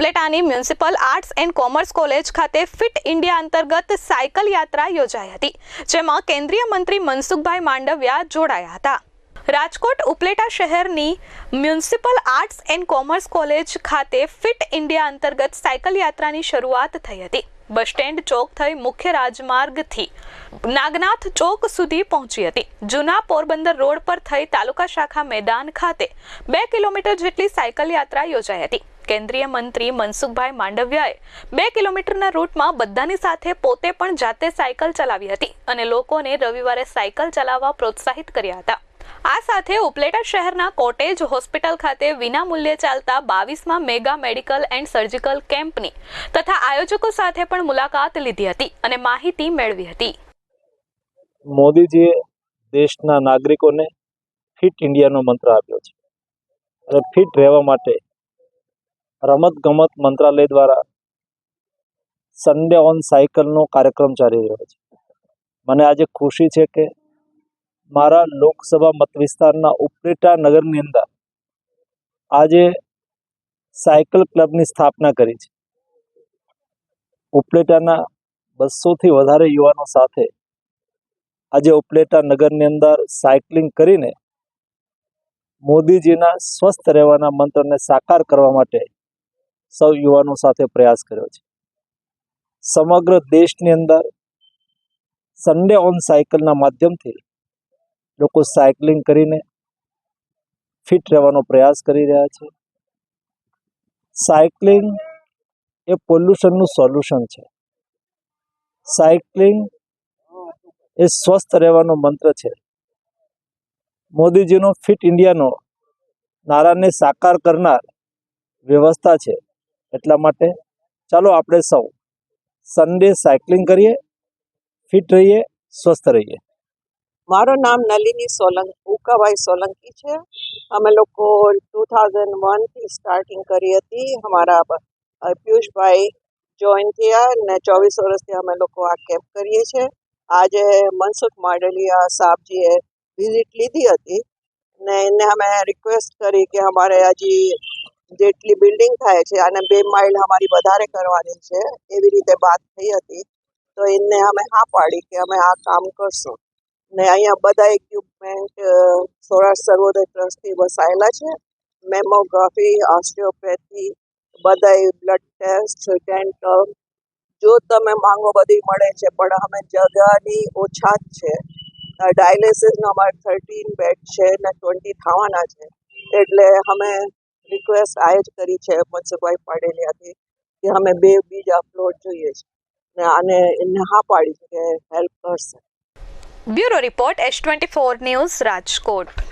ઉપલેટાની municipal arts and commerce college ખાતે fit India અંતર્ગત cycle યાત્રા યોજાઈ હતી, જેમાં કેન્દ્રીય મંત્રી મનસુખભાઈ માંડવિયા જોડાયા હતા. રાજકોટ ઉપલેટા શહેરની municipal arts and commerce college ખાતે ફિટ ઇન્ડિયા અંતર્ગત સાયકલ યાત્રાની શરૂઆત થઈ હતી. બસ સ્ટેન્ડ ચોક થઈ મુખ્ય રાજમાર્ગથી નાગનાથ ચોક સુધી પહોંચી હતી. જૂના પોરબંદર રોડ પર થઈ તાલુકા શાખા મેદાન ખાતે બે કિલોમીટર જેટલી સાયકલ યાત્રા યોજાઈ હતી. કેન્દ્રીય મંત્રી મનસુખભાઈ માંડવિયાએ બે કિલોમીટરના રૂટમાં બધાની સાથે પોતે પણ જાતે સાયકલ ચલાવી હતી અને લોકોને રવિવારે સાયકલ ચલાવવા પ્રોત્સાહિત કર્યા હતા. આ સાથે ઉપલેટા શહેરના કોટેજ હોસ્પિટલ ખાતે વિના મૂલ્યે ચાલતા બાવીસમાં મેગા મેડિકલ એન્ડ સર્જિકલ કેમ્પની તથા આયોજકો સાથે પણ મુલાકાત લીધી હતી અને માહિતી મેળવી હતી. મોદીજીએ દેશના નાગરિકોને ફિટ ઇન્ડિયાનો મંત્ર આપ્યો છે અને ફિટ રહેવા માટે રમત ગમત મંત્રાલય દ્વારા સન્ડે ઓન સાયકલનો કાર્યક્રમ ચાલી રહ્યો છે. મને આજે ખુશી છે કે મારા લોકસભા મત વિસ્તારના ઉપલેટા નગરની અંદર આજે સાયકલ ક્લબની સ્થાપના કરી છે. ઉપલેટાના બસોથી વધારે યુવાનો સાથે આજે ઉપલેટા નગરની અંદર સાયકલિંગ કરીને મોદીજીના સ્વસ્થ રહેવાના મંત્રને સાકાર કરવા માટે સૌ યુવાનો સાથે પ્રયાસ કર્યો છે. સમગ્ર દેશની અંદર સન્ડે ઓન સાયકલના માધ્યમથી લોકો સાયકલિંગ કરીને ફિટ રહેવાનો પ્રયાસ કરી રહ્યા છે. સાયકલિંગ એ પોલ્યુશનનું સોલ્યુશન છે. સાયકલિંગ એ સ્વસ્થ રહેવાનો મંત્ર છે. મોદીજીનો ફિટ ઇન્ડિયાનો નારાને સાકાર કરનાર વ્યવસ્થા છે. એટલા માટે ચાલો આપણે સૌ સન્ડે સાયકલિંગ કરીએ ફિટ રહીએ, સ્વસ્થ રહીએ. મારું નામ નલિની સોલંકી, ઉકાભાઈ સોલંકી છે. અમે લોકો ટુ થાઉઝન્ડ વનથી સ્ટાર્ટિંગ કરી હતી. અમારા પિયુષભાઈ જોઈન થયા ને ચોવીસ વર્ષથી અમે લોકો આ કેમ્પ કરીએ છીએ. આજે મનસુખ માંડલિયા સાહેબજીએ વિઝિટ લીધી હતી ને એને અમે રિક્વેસ્ટ કરી કે અમારે હજી જેટલી બિલ્ડિંગ થાય છે અને બે માઇલ અમારી વધારે કરવાની છે, એવી રીતે વાત થઈ હતી. તો એમને અમે હા પાડી કે અમે આ કામ કરશું. ને અહીંયા બધા ઇક્વિપમેન્ટ સૌરાષ્ટ્ર સર્વોદય ટ્રસ્ટથી વસાયેલા છે. મેમોગ્રાફી ઓસ્ટિયોપેથી બધાય બ્લડ ટેસ્ટ ડેન્ટલ જો તમે માંગો બધી મળે છે, પણ અમે જગાની ઓછા જ છે. ડાયાલિસિસનો અમારે થર્ટીન બેડ છે ને ટ્વેન્ટી થવાના છે. એટલે અમે રિક્વેસ્ટ આ જ કરી છે મનસુખભાઈ પાડેલિયાથી કે અમે બે બીજા પ્લોટ જોઈએ છે. ને આને એને હા પાડી છે કે હેલ્પ કરશે. Bureau report S twenty four news Rajkot.